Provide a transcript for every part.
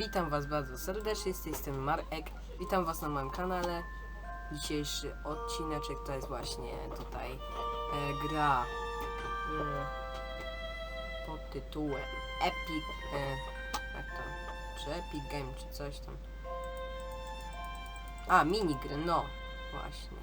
Witam Was bardzo serdecznie, z tej strony Marek. Witam Was na moim kanale. Dzisiejszy odcineczek to jest właśnie tutaj e, gra mm, pod tytułem Epic. E, jak to? Czy Epic Game, czy coś tam. A, minigry, no właśnie.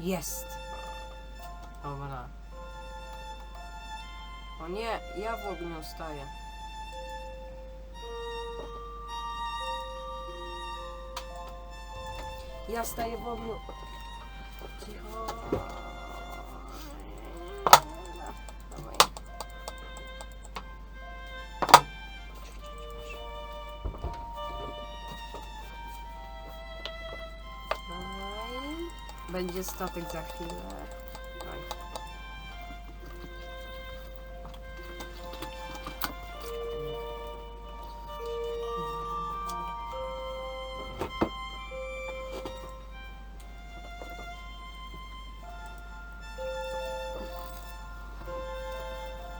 Jest! Dobra. O nie, ja w ogniu staję. Ja staję w ogniu. Cicho. Będzie statek za chwilę. Oj.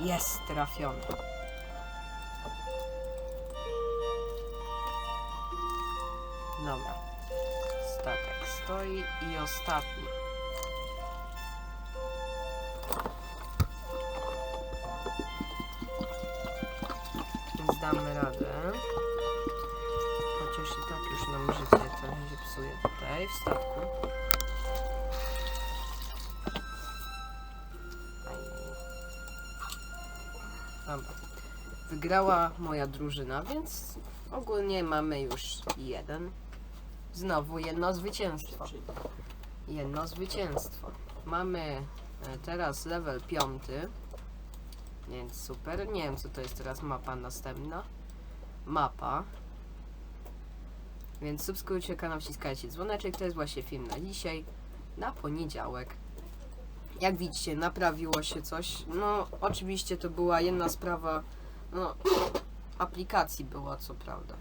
Jest trafiony. I ostatni. Więc damy radę. Chociaż i tak już nam życie trochę się psuje tutaj w statku. Dobra. Wygrała moja drużyna, więc ogólnie mamy już jeden Znowu jedno zwycięstwo. Jedno zwycięstwo. Mamy e, teraz level piąty. Więc super. Nie wiem co to jest teraz mapa następna. Mapa. Więc subskrybujcie kanał, wciskajcie dzwoneczek. To jest właśnie film na dzisiaj. Na poniedziałek. Jak widzicie, naprawiło się coś. No, oczywiście to była jedna sprawa. No, aplikacji była, co prawda.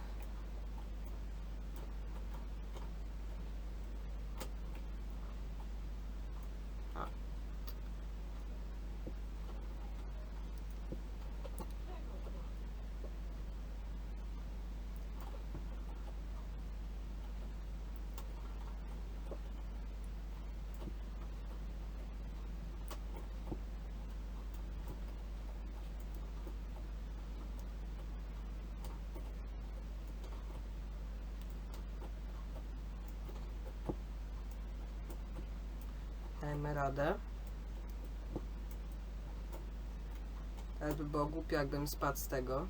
Dajmy radę. Ale by było głupio, jakbym spadł z tego.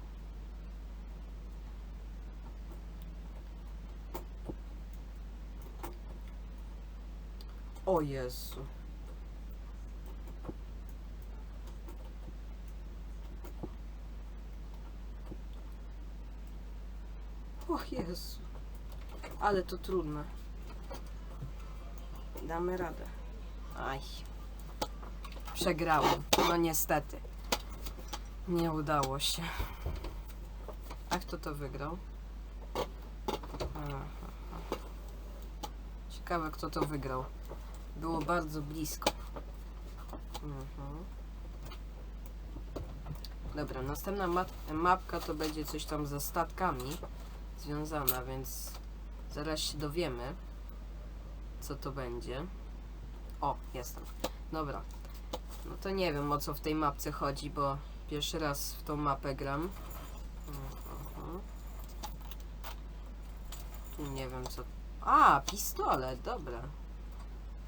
O Jezu. O Jezu. Ale to trudne. Damy radę. Aj. Przegrałem. No niestety. Nie udało się. A kto to wygrał? Aha. Ciekawe kto to wygrał. Było bardzo blisko. Mhm. Dobra, następna map- mapka to będzie coś tam ze statkami związana, więc zaraz się dowiemy, co to będzie. O, jestem. Dobra. No to nie wiem o co w tej mapce chodzi, bo pierwszy raz w tą mapę gram. Mhm. Tu nie wiem co. A, pistolet, dobra.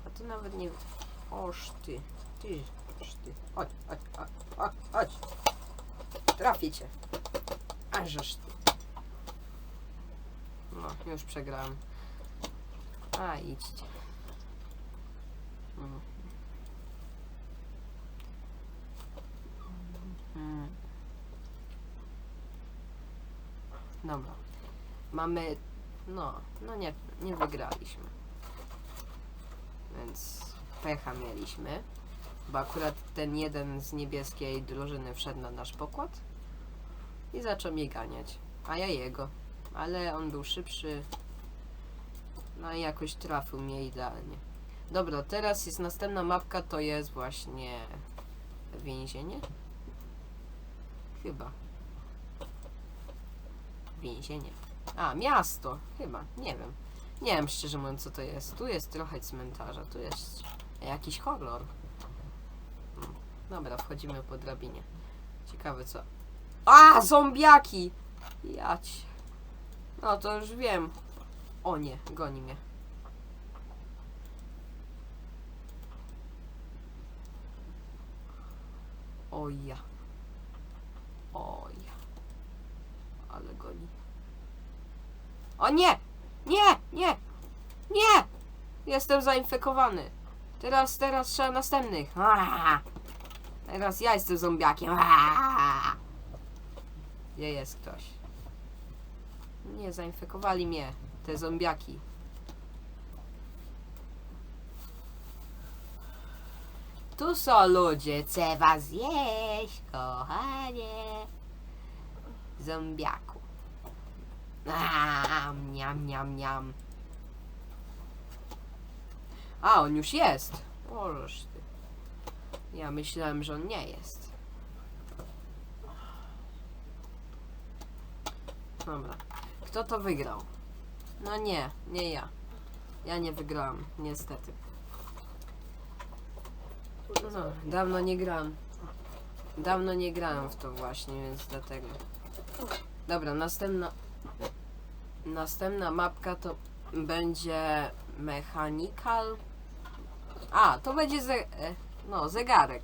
A tu nawet nie. Oż ty. Ty. Oż ty. Chodź, chodź, chodź, chodź, chodź. Ty. No, już przegrałem. A, idźcie. Mm. Dobra. Mamy... No, no nie, nie wygraliśmy. Więc pecha mieliśmy. Bo akurat ten jeden z niebieskiej drużyny wszedł na nasz pokład i zaczął mnie ganiać. A ja jego. Ale on był szybszy. No i jakoś trafił mnie idealnie. Dobra, teraz jest następna mapka, to jest właśnie więzienie? Chyba. Więzienie. A, miasto. Chyba. Nie wiem. Nie wiem szczerze mówiąc co to jest. Tu jest trochę cmentarza. Tu jest jakiś horror. Dobra, wchodzimy po drabinie. Ciekawe co. A, zombiaki! Jać. No to już wiem. O nie, goni mnie. Oja. Oja. Ale goni. O nie! Nie! Nie! Nie! Jestem zainfekowany. Teraz, teraz trzeba następnych. Teraz ja jestem zombiakiem. Aaa! Gdzie jest ktoś? Nie, zainfekowali mnie. Te zombiaki. Tu są ludzie, chcę was zjeść, kochanie. Zombiaku. Aaa, miam, miam, miam. A, on już jest. Bożeż ty. Ja myślałem, że on nie jest. Dobra. Kto to wygrał? No nie, nie ja. Ja nie wygrałam, niestety. No, dawno nie grałem. Dawno nie grałem w to właśnie, więc dlatego. Dobra, następna. Następna mapka to będzie Mechanical. A, to będzie ze, e, no, zegarek.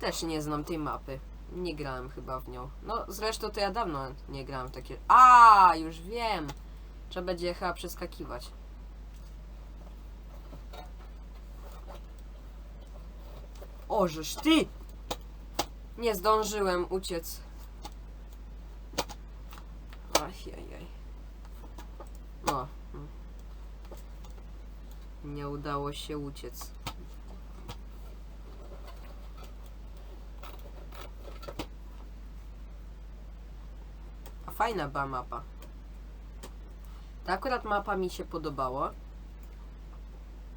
Też nie znam tej mapy. Nie grałem chyba w nią. No, zresztą to ja dawno nie grałem w takie. A, już wiem. Trzeba będzie chyba przeskakiwać. Ożeż ty! Nie zdążyłem uciec. Ajajaj. O. mm. Nie udało się uciec. A fajna była mapa. Ta akurat mapa mi się podobała.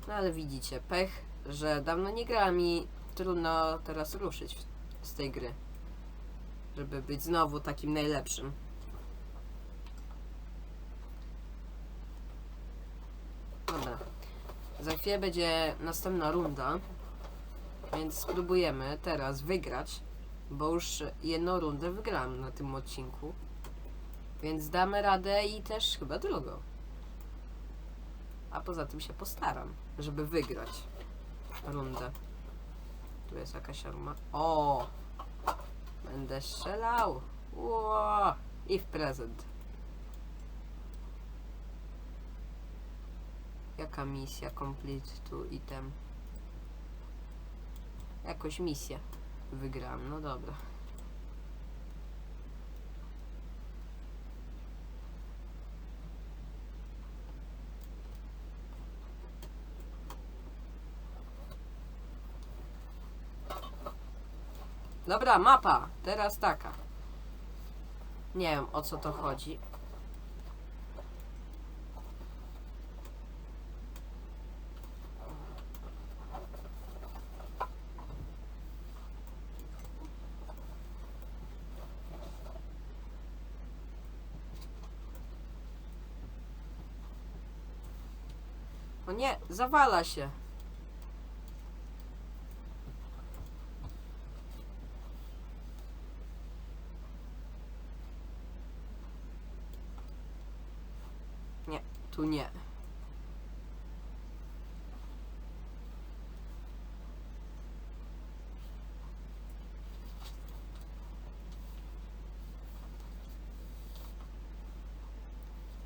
No ale widzicie, pech, że dawno nie grałem i trudno teraz ruszyć z tej gry. Żeby być znowu takim najlepszym. Dobra. Za chwilę będzie następna runda. Więc spróbujemy teraz wygrać. Bo już jedną rundę wygrałem na tym odcinku. Więc damy radę i też chyba drugą. A poza tym się postaram, żeby wygrać rundę. Tu jest jakaś arma. O! Będę strzelał. Ło! I w prezent. Jaka misja? Complete to item. Jakoś misję wygrałem. No dobra. Dobra, mapa. Teraz taka. Nie wiem o co to chodzi. O nie, zawala się. Nie, tu nie.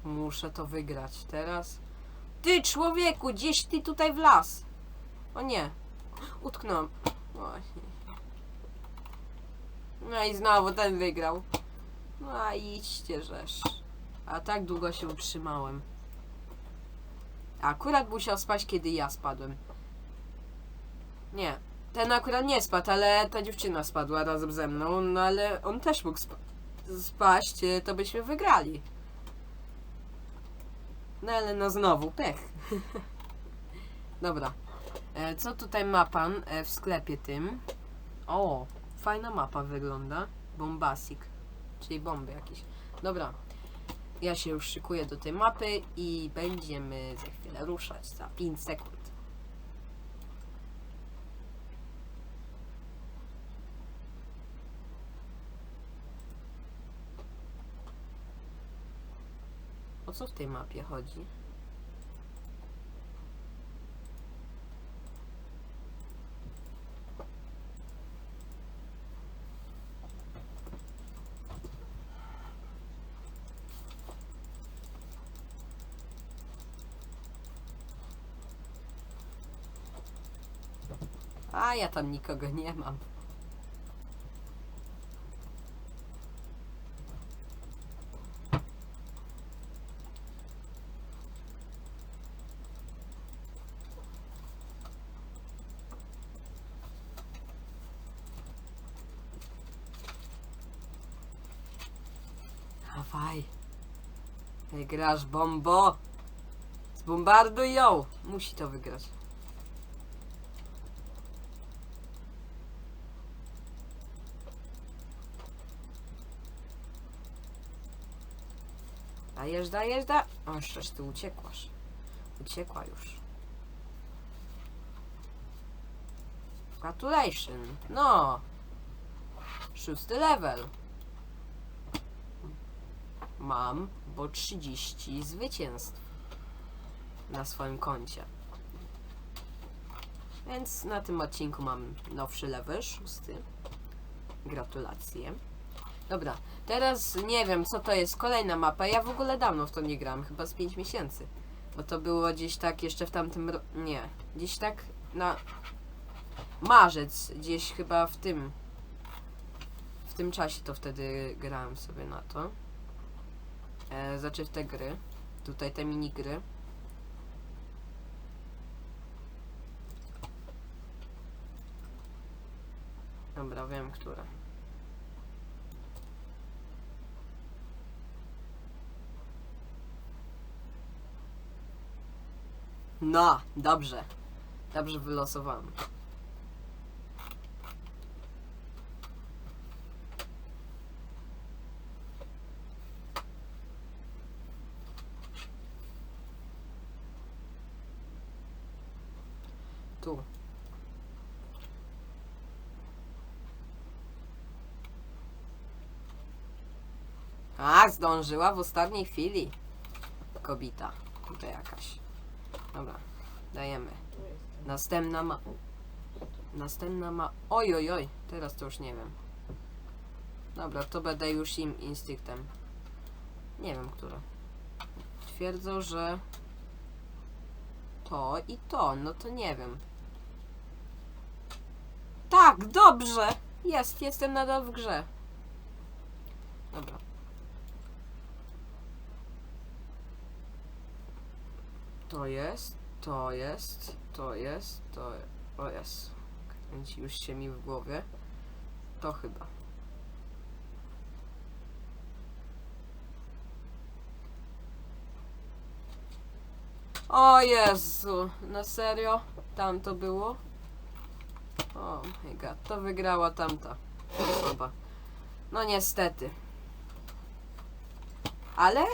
Muszę to wygrać teraz. Ty człowieku, gdzieś ty tutaj w las. O nie. Utknąłem. Właśnie. No i znowu ten wygrał. No a idźcie żeż. A tak długo się utrzymałem. Akurat musiał spać, kiedy ja spadłem. Nie. Ten akurat nie spadł, ale ta dziewczyna spadła razem ze mną, no ale on też mógł spa spaść, e, to byśmy wygrali. No ale no znowu, pech. Dobra. E, co tutaj ma pan e, w sklepie tym? O, fajna mapa wygląda. Bombasik, czyli bomby jakieś. Dobra. Ja się już szykuję do tej mapy i będziemy za chwilę ruszać, za 5 sekund. O co w tej mapie chodzi? Ja tam nikogo nie mam. Wygrasz, bombo. Zbombarduj ją. Musi to wygrać. Dajesz, da. O, jeszcze ty uciekłaś. Uciekła już. Congratulation. No. Szósty level. Mam, bo 30 zwycięstw na swoim koncie. Więc na tym odcinku mam nowszy level, szósty. Gratulacje. Dobra, teraz nie wiem co to jest, kolejna mapa. Ja w ogóle dawno w to nie gram, chyba z 5 miesięcy. Bo to było gdzieś tak jeszcze w tamtym. ro- Nie, gdzieś tak na. Marzec, gdzieś chyba w tym. W tym czasie to wtedy grałem sobie na to. E, znaczy w te gry. Tutaj te minigry. Dobra, wiem, które. No, dobrze. Dobrze wylosowałem. Tu. A, zdążyła w ostatniej chwili. Kobita. Tutaj jakaś. Dobra, dajemy. Następna ma... Następna ma... Oj, oj, oj. Teraz to już nie wiem. Dobra, to będę już im instynktem. Nie wiem, które. Twierdzą, że... To i to. No to nie wiem. Tak, dobrze! Jest, jestem nadal w grze. Dobra. To jest, to jest, to jest, to o jest. Kręci już się mi w głowie. To chyba. O Jezu, na serio? Tam to było? O my god, to wygrała tamta osoba. No niestety. Ale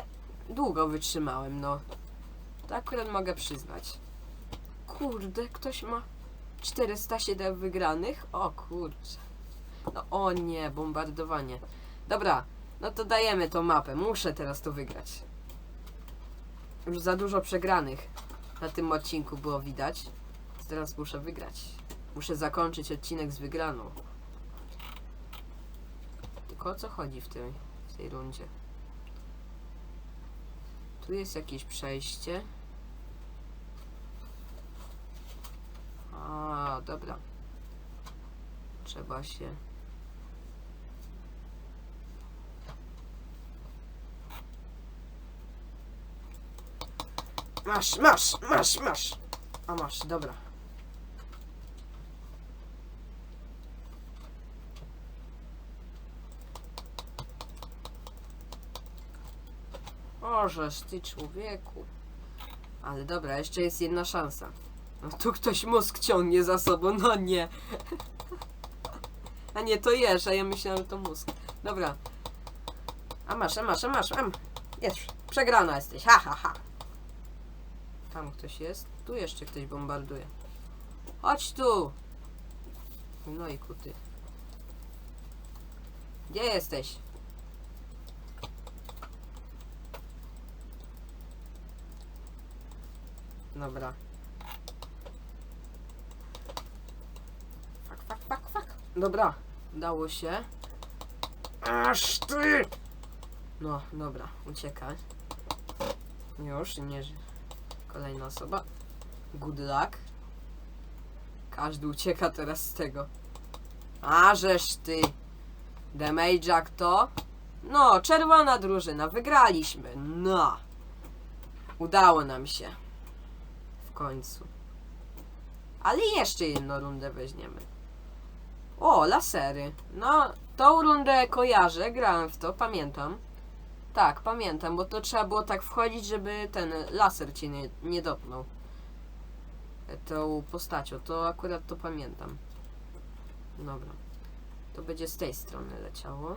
długo wytrzymałem, no. To akurat mogę przyznać. Kurde, ktoś ma 407 wygranych? O kurczę. No o nie, bombardowanie. Dobra, no to dajemy tą mapę. Muszę teraz to wygrać. Już za dużo przegranych na tym odcinku było widać. Teraz muszę wygrać. Muszę zakończyć odcinek z wygraną. Tylko o co chodzi w tej, w tej rundzie? Tu jest jakieś przejście. dobra. Trzeba się... Masz, masz, masz, masz. A masz, dobra. Możesz ty człowieku. Ale dobra, jeszcze jest jedna szansa. No tu ktoś mózg ciągnie za sobą, no nie. A nie, to jesz, a ja myślałem, że to mózg. Dobra. A masz, a masz, a masz, am. Jest, przegrana jesteś, ha, ha, ha. Tam ktoś jest? Tu jeszcze ktoś bombarduje. Chodź tu! No i kuty. Gdzie jesteś? Dobra. Dobra, dało się. Aż ty! No, dobra, uciekaj. Już, nie. ży- Kolejna osoba. Good luck. Każdy ucieka teraz z tego. A żeż ty. Damage kto? No, czerwona drużyna, wygraliśmy. No. Udało nam się. W końcu. Ale jeszcze jedną rundę weźmiemy. O, lasery. No, tą rundę kojarzę, grałem w to, pamiętam. Tak, pamiętam, bo to trzeba było tak wchodzić, żeby ten laser cię nie, nie dotknął. Tą postacią, to akurat to pamiętam. Dobra. To będzie z tej strony leciało.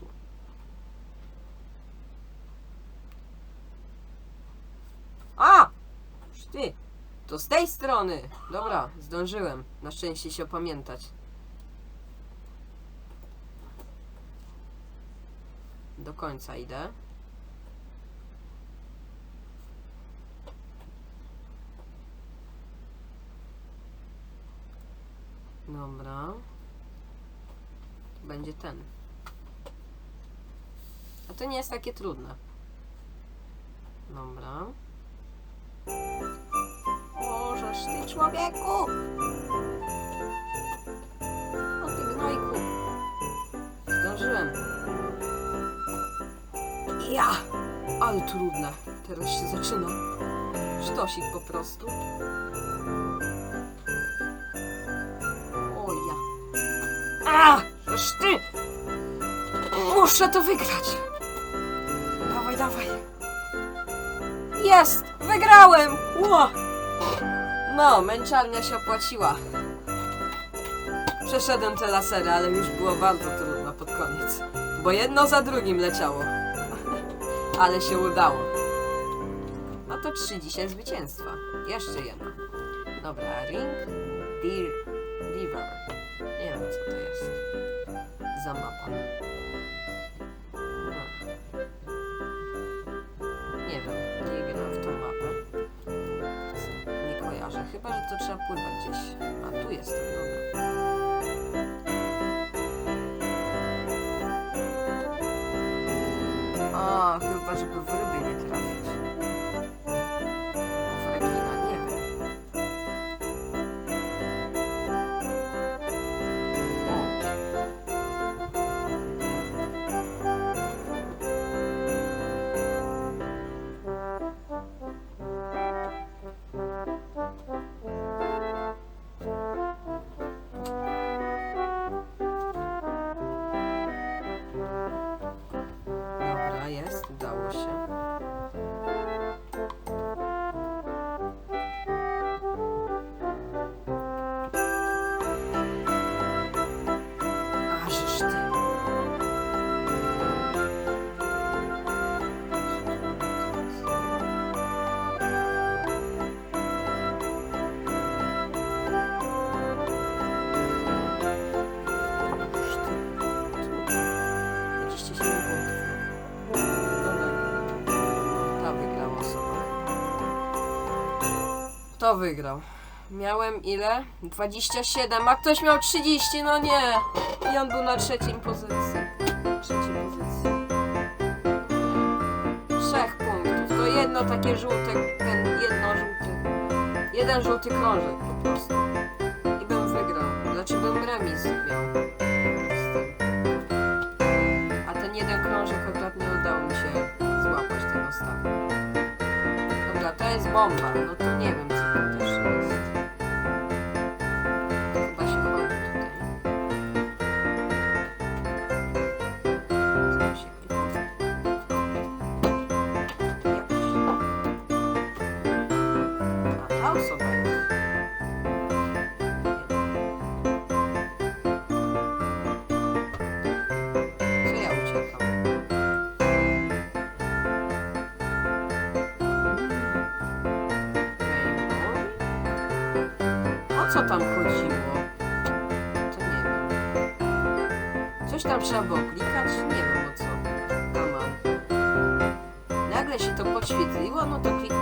Tu. A! Już Ty! To z tej strony! Dobra, zdążyłem. Na szczęście się opamiętać. Do końca idę. Dobra. Będzie ten. A to nie jest takie trudne. Dobra. Możesz ty człowieku! O ty gnojku! Zdążyłem. Ja! Ale trudne. Teraz się zaczyna. Sztosik po prostu. O ja. A! Żeż ty! Muszę to wygrać! Dawaj, dawaj! Jest! Wygrałem! Ło! No, męczarnia się opłaciła. Przeszedłem te lasery, ale już było bardzo trudno pod koniec. Bo jedno za drugim leciało. ale się udało. No to trzy dzisiaj zwycięstwa. Jeszcze jedno. Dobra, Ring Deer River. Nie wiem co to jest. Za mapa. Pływać gdzieś. A tu jestem, dobra. A, chyba, żeby w ryby nie Wygrał? Miałem ile? 27, a ktoś miał 30, no nie! I on był na trzeciej pozycji. Trzeciej pozycji. Trzech punktów. To jedno takie żółte, ten jedno żółte. Jeden żółty krążek po prostu. I bym wygrał. Znaczy bym remis miał. A ten jeden krążek akurat nie udało mi się złapać tego stawu. Dobra, to jest bomba. No to nie wiem. Coś tam trzeba było klikać? Nie wiem o co. Tamam. Nagle się to podświetliło, no to kliknę.